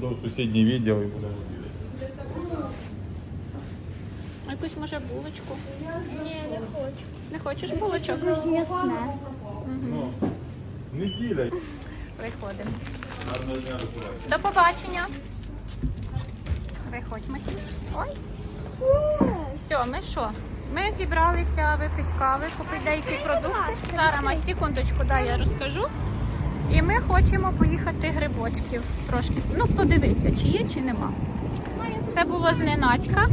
до сусідній відділ і будемо дивитися. Якусь може булочку. Ні, не хочу. Не хочеш булочок? Щось м'ясне. Ну, неділя. Виходимо. Гарного дня. До побачення. Виходь, Масюсь. Ой. Все, ми що? Ми зібралися випити кави, купити деякі продукти. Зараз секундочку, дай я розкажу. І ми хочемо поїхати грибочків трошки. Ну, подивитися, чи є, чи нема. Це було зненацька.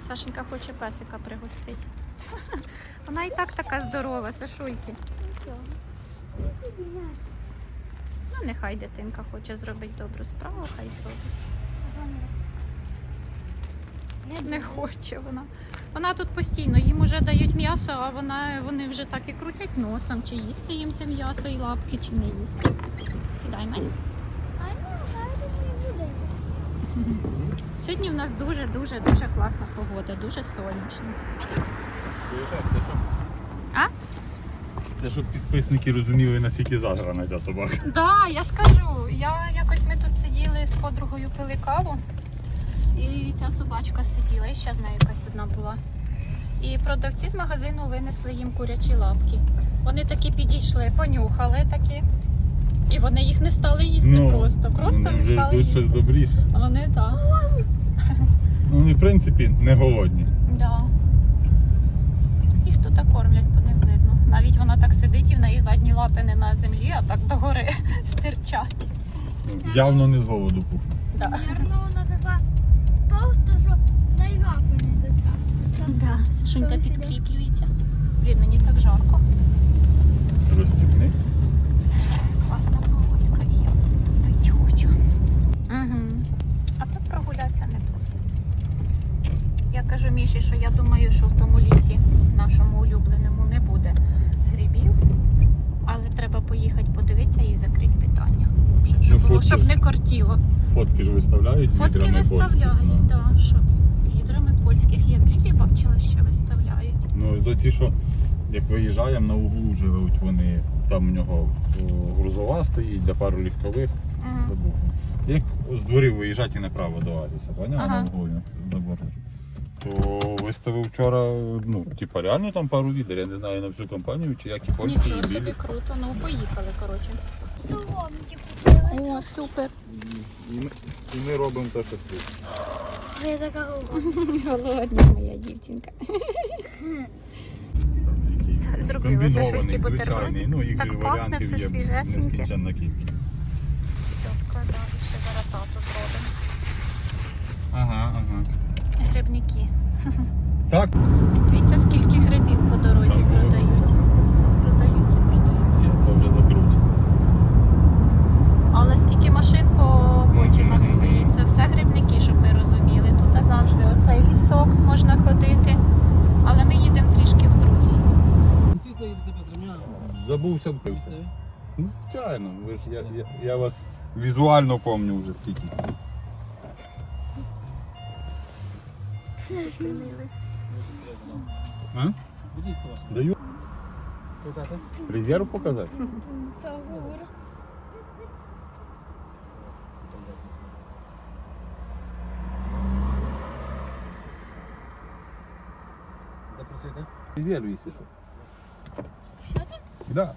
Сашенька хоче песика пригостити. Вона і так така здорова, Сашульки. Ну, нехай дитинка хоче зробити добру справу, хай зробить. Не хоче вона. Вона тут постійно, їм вже дають м'ясо, а вона, вони вже так і крутять носом, чи їсти їм те м'ясо і лапки, чи не їсти. Сідай, буде. Сьогодні в нас дуже-дуже дуже класна погода, дуже сонячно. А це щоб підписники розуміли, наскільки зажрана ця собака. Да, я ж кажу, я якось ми тут сиділи з подругою пили каву, і ця собачка сиділа, і ще з нею якась одна була. І продавці з магазину винесли їм курячі лапки. Вони такі підійшли, понюхали такі. І вони їх не стали їсти просто. Просто вони не стали ждуть щось їсти. добріше. Вони так. Ну, вони, в принципі, не голодні. Да. Їх тут кормлять, по ним видно. Навіть вона так сидить і в неї задні лапи не на землі, а так догори стирчать. Ну, Явно не з голоду пухне. Да. Наверно, вона така товста, що найгапи не дотягнеться. Да. Сашунька підкріплюється. Блін, мені так жарко. Розстібни. Класна погодка і я пить хочу. Угу. А то прогулятися не проти. Я кажу Міші, що я думаю, що в тому лісі, нашому улюбленому, не буде грибів. Але треба поїхати подивитися і закрити питання. Щоб, Ну, було, фотки щоб не кортіло. Фотки ж виставляють. Фотки виставляють, так. Да, що відрами польських я білі бачила, що виставляють. Ну, до ті, що як виїжджаємо, на углу живуть вони. Там у нього грузова стоїть, для пару легкових. Мгм. Забув. Як з дворів виїжджати і направо до Адіса, поняв? Ага. Забор. То виставив вчора, ну, типа реально там пару відер, я не знаю на всю компанію, чи як і польські, Нічого і білі. собі круто. Ну поїхали, коротше. Соломки купили. О, супер. І ми, і ми робимо те, що тут. Я така голодна. Голодна моя дівчинка. Зробила за швидкі бутерброди. Ну, Так пахне все свіжесеньке. Все складаю, ще зараз тату зробимо. Ага, ага. Грибники. Так, Дивіться, скільки грибів завжди оцей лісок можна ходити, але ми їдемо трішки в другий. Світло їдете без ремня. Забувся впився. Ну, звичайно, ви ж я, я, я вас візуально пам'ятаю вже скільки. А? Водійська ваша. Даю резерв показати. Це гур. Де працюєте? Резерв, якщо що. Що ти? Да.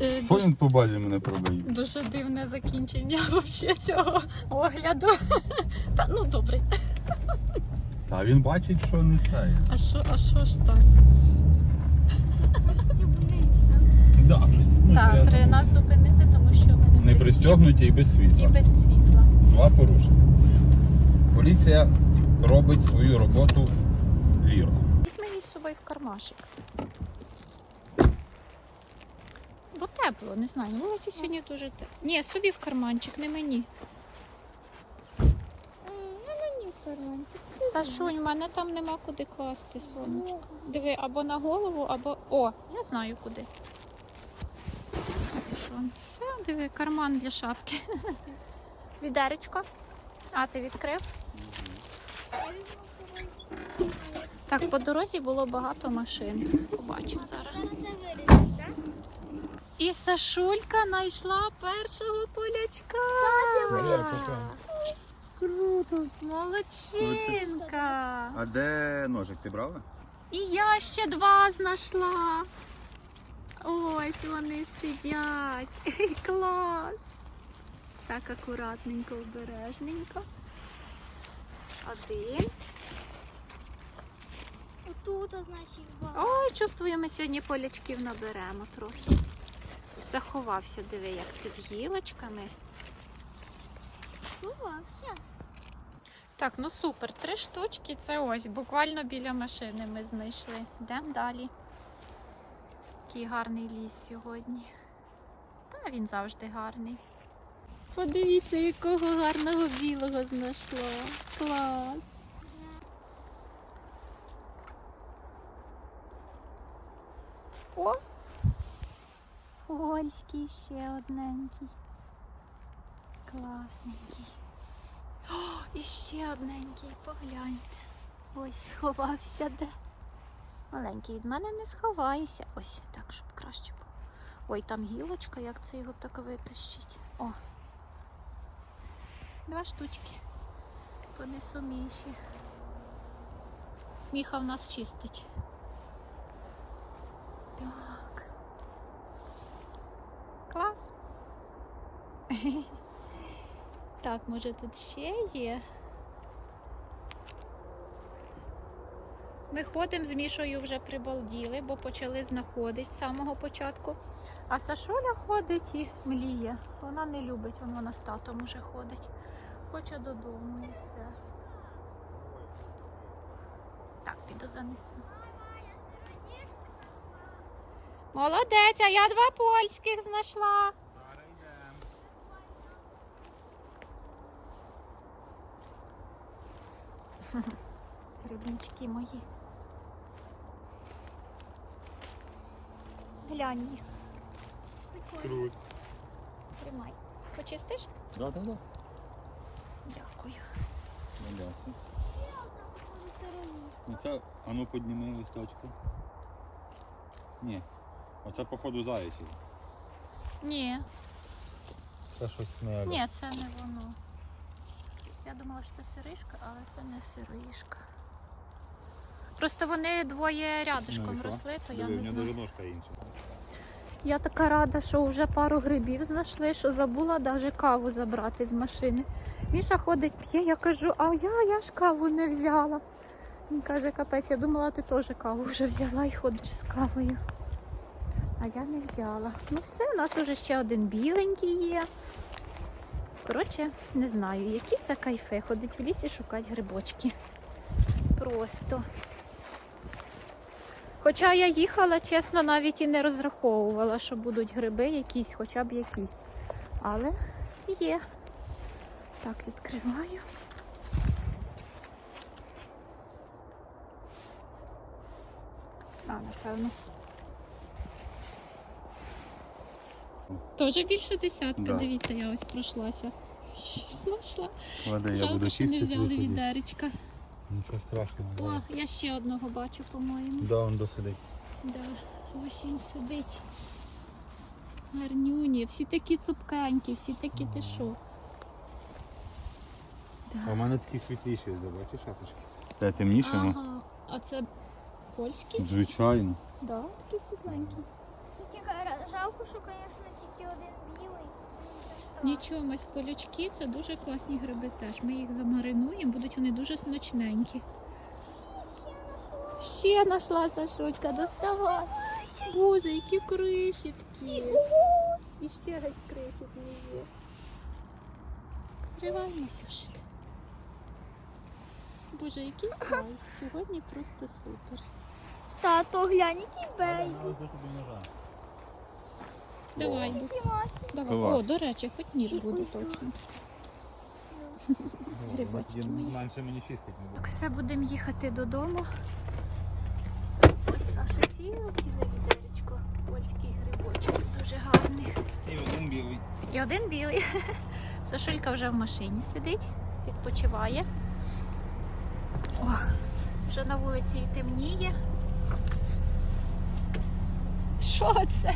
Е, Що дуже- він по базі мене продає? Дуже дивне закінчення вообще цього огляду. Та ну добре. Та він бачить, що не це. А що, а що ж так? Стібнися. Да, я Так, при забув. нас зупинили, тому що ми Не не пристегнуті і без і світла. без світла. Два порушення. Поліція робить свою роботу вірно. Візьми її з собою в кармашик. Бо тепло, не знаю. На вулиці сьогодні дуже тепло. Ні, собі в карманчик, не мені. Ну. Сашунь, в мене там нема куди класти сонечко. Диви, або на голову, або. О, я знаю куди. Все, диви, карман для шапки. Відеречко. А, ти відкрив? Так, по дорозі було багато машин. Побачимо зараз. І Сашулька знайшла першого полячка. Круто. Молодчинка. А де ножик ти брала? І я ще два знайшла. Ось вони сидять. Клас. Так акуратненько, обережненько. Один. Отут, а значить, два. Ой, чувствую, ми сьогодні полячків наберемо трохи. Заховався, диви, як під гілочками. Сховався. Так, ну супер, три штучки. Це ось буквально біля машини ми знайшли. Йдемо далі. Який гарний ліс сьогодні. Та він завжди гарний. Подивіться, якого гарного білого знайшла. Клас. О! Польський ще одненький. Класненький. О, і ще одненький, погляньте. Ось сховався де. Маленький від мене не сховайся. Ось так, щоб краще було. Ой, там гілочка, як це його так витащить. О. Два штучки. Понесу міші. Міха в нас чистить. Так. Клас. Так, може тут ще є. Ми ходимо з Мішою вже прибалділи, бо почали знаходити з самого початку. А Сашуля ходить і мліє. Вона не любить, вон вона з татом уже ходить. Хоче додому і все. Так, піду занесу. Молодець, а я два польських знайшла. Грибнички мої. Глянь їх. Круто. Почистиш? Да, да, да. Дякую. Дякую. Оце, а ну підніми листочку. Ні. Оце походу заячий. Ні, Це щось не ні, це не воно. Я думала, що це сиришка, але це не сиришка. Просто вони двоє рядышком росли, то я не знаю. ножка інша. Я така рада, що вже пару грибів знайшли, що забула навіть каву забрати з машини. Міша ходить, п'є, я кажу, а я, я ж каву не взяла. Він каже, капець, я думала, ти теж каву вже взяла і ходиш з кавою. А я не взяла. Ну все, у нас вже ще один біленький є. Коротше, не знаю, які це кайфи. Ходить в лісі шукати грибочки. Просто. Хоча я їхала, чесно, навіть і не розраховувала, що будуть гриби якісь, хоча б якісь. Але є. Так, відкриваю. А, напевно. Тоже більше десятка, Да. дивіться, я ось пройшлася. Знайшла. Ладно, я Жалко, буду що не чистити. взяли відеречка. Нічого страшного. О, я ще одного бачу, по-моєму. Да, он досидить. Да, ось він сидить. Гарнюні, всі такі цупкенькі, всі такі ти що. А в мене такі світліші, бачиш, шапочки. Це темнішими? Ага, а це польські? Звичайно. Да, такі світленькі. Тільки жалко, що, звісно, тільки один. Нічого, мась полячки це дуже класні гриби теж. Ми їх замаринуємо, будуть вони дуже смачненькі. Ще знайшла Сашочка, доставай. Боже, які крихітки. І ще геть крихітні є. Тривай, Масюшик. Боже, який кайф. Сьогодні просто супер. Тато, глянь, який бей. Давай, давай. Клас. О, до речі, хоч ніж буде точно. Грибочки мої. Менше мені чистить не. Так, все, будемо їхати додому. Ось наше ціле ціле відеречко польських грибочків, дуже гарних. І один білий. І один білий. Сашулька вже в машині сидить, відпочиває. О, вже на вулиці і темніє. Що це?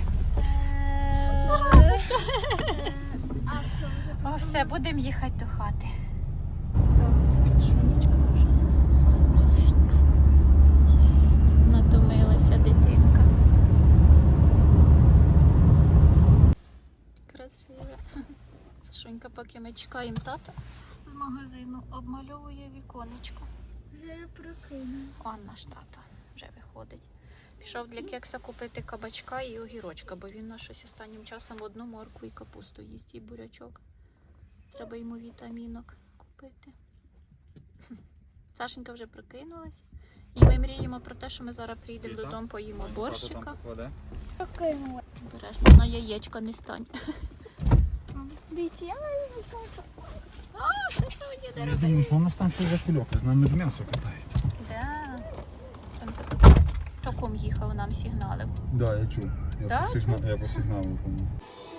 А все, О, все, будемо їхати до хати. Натомилася дитинка. Красиво. Сашунька, поки ми чекаємо тата з магазину, обмальовує віконечко. вже я прокину. Он наш тато вже виходить. Пішов для кекса купити кабачка і огірочка, бо він на щось останнім часом одну моркву і капусту їсть, і бурячок. Треба йому вітамінок купити. Сашенька вже прокинулась. І ми мріємо про те, що ми зараз прийдемо додому, поїмо борщика. Бережно на яєчко не стань. Дивіться, я кажу. А, що сьогодні не Я робить? думаю, що у нас там все за кульок, з нами ж м'ясо катається. Да. Там запитати. Кум їхав, нам сигналив. Да, я чув. Я, Да, по, сигна... я по сигналу помню.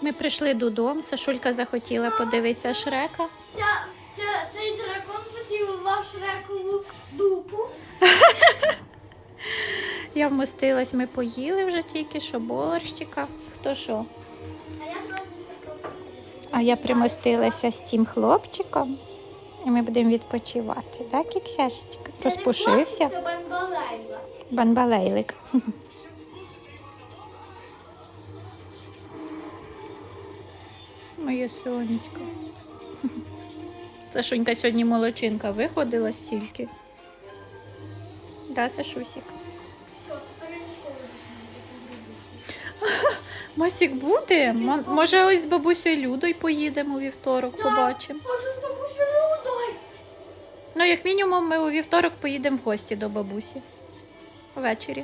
Ми прийшли додому, Сашулька захотіла подивитися Шрека. Ця, ця, цей дракон поцілував Шрекову дупу. Я вмостилась, ми поїли вже тільки що борщика. Хто що? А я. А я примостилася з цим хлопчиком, і ми будемо відпочивати. Так, Кіксяшечка? Розпушився. Банбалейлик. Моє сонечко. Сашунька сьогодні молочинка виходила стільки. Да, Сашусік? Масік буде? Може, ось з бабусею Людою поїдемо у вівторок, побачимо. Ну, як мінімум, ми у вівторок поїдемо в гості до бабусі. Ввечері.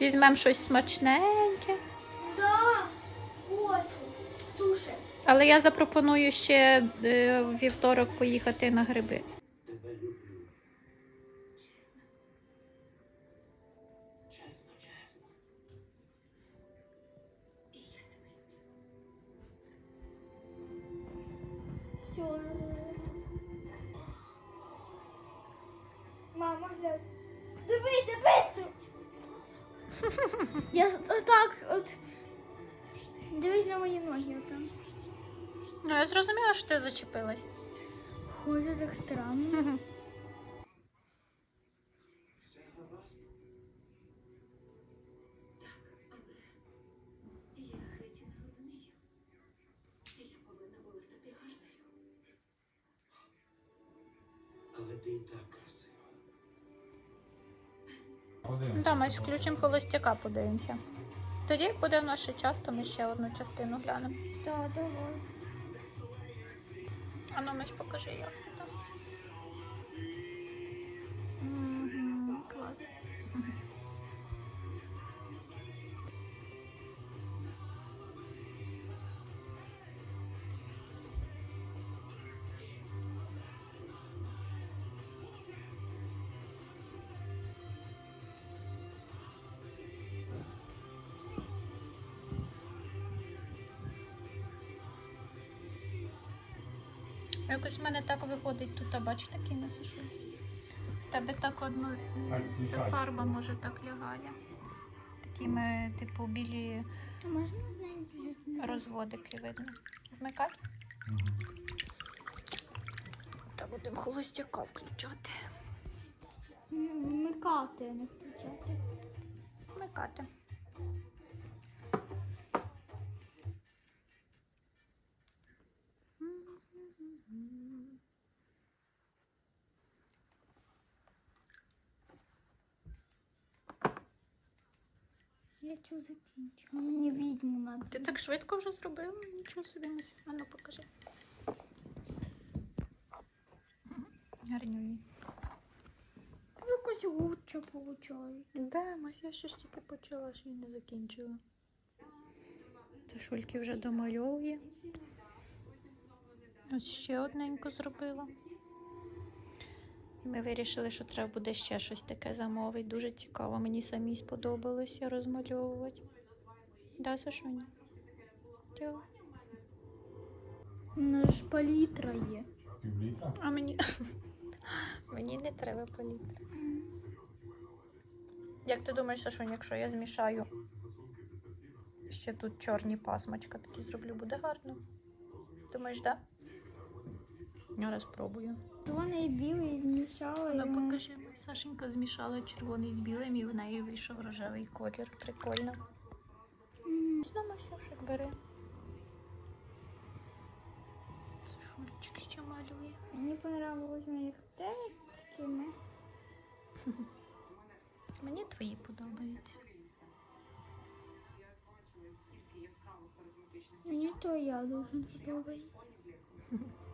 Візьмемо щось смачненьке. Але я запропоную ще е, в вівторок поїхати на гриби. Чесно. Чесно, от. Дивись на мої ноги там. Ну, я зрозуміла, що ти зачепилась. Ходить так странно. Все гаразд. Я геть не розумію. Я повинна була стати гарною. Але ти і так красива. Ну, Там ми включимо холостяка, подивимося. Тоді, як буде в нас ще час, то ми ще одну частину глянемо. Так, давай. А ну, Миш, покажи, як Якось в мене так виходить тут, а бач, такий насишу. В тебе так одно. Ця фарба може так лягає. Такими, типу, білі розводики видно. Вмикати? Та будемо холостяка включати. Вмикати, а не включати. Вмикати. Я цю закінчу. Мені відьму надо. Ти так швидко вже зробила? Нічого собі не. А ну покажи. Гарнюні. Якось лучше виходить. Да, Мася ще ж тільки почала, ще й не закінчила. Це Шульки вже домальовує. Ось ще одненько зробила. Ми вирішили, що треба буде ще щось таке замовити. Дуже цікаво. Мені самій сподобалося розмальовувати. Да, Сашуня? Дякую. У ж палітра є. Півлітра? А мені. мені не треба палітра. Як ти думаєш, Сашунь, якщо я змішаю Ще тут чорні пасмочка такі зроблю, буде гарно. Думаєш, так? Да? Я раз спробую. Червоний білий змішала. Ну, покажи, Сашенька змішала червоний з білим і в неї вийшов рожевий колір. Прикольно. Знову Масюшик бери. Це Шурчик ще малює. Мені понравилось моїх дев'ять такими. Мені твої подобаються. Мені то я дуже подобається.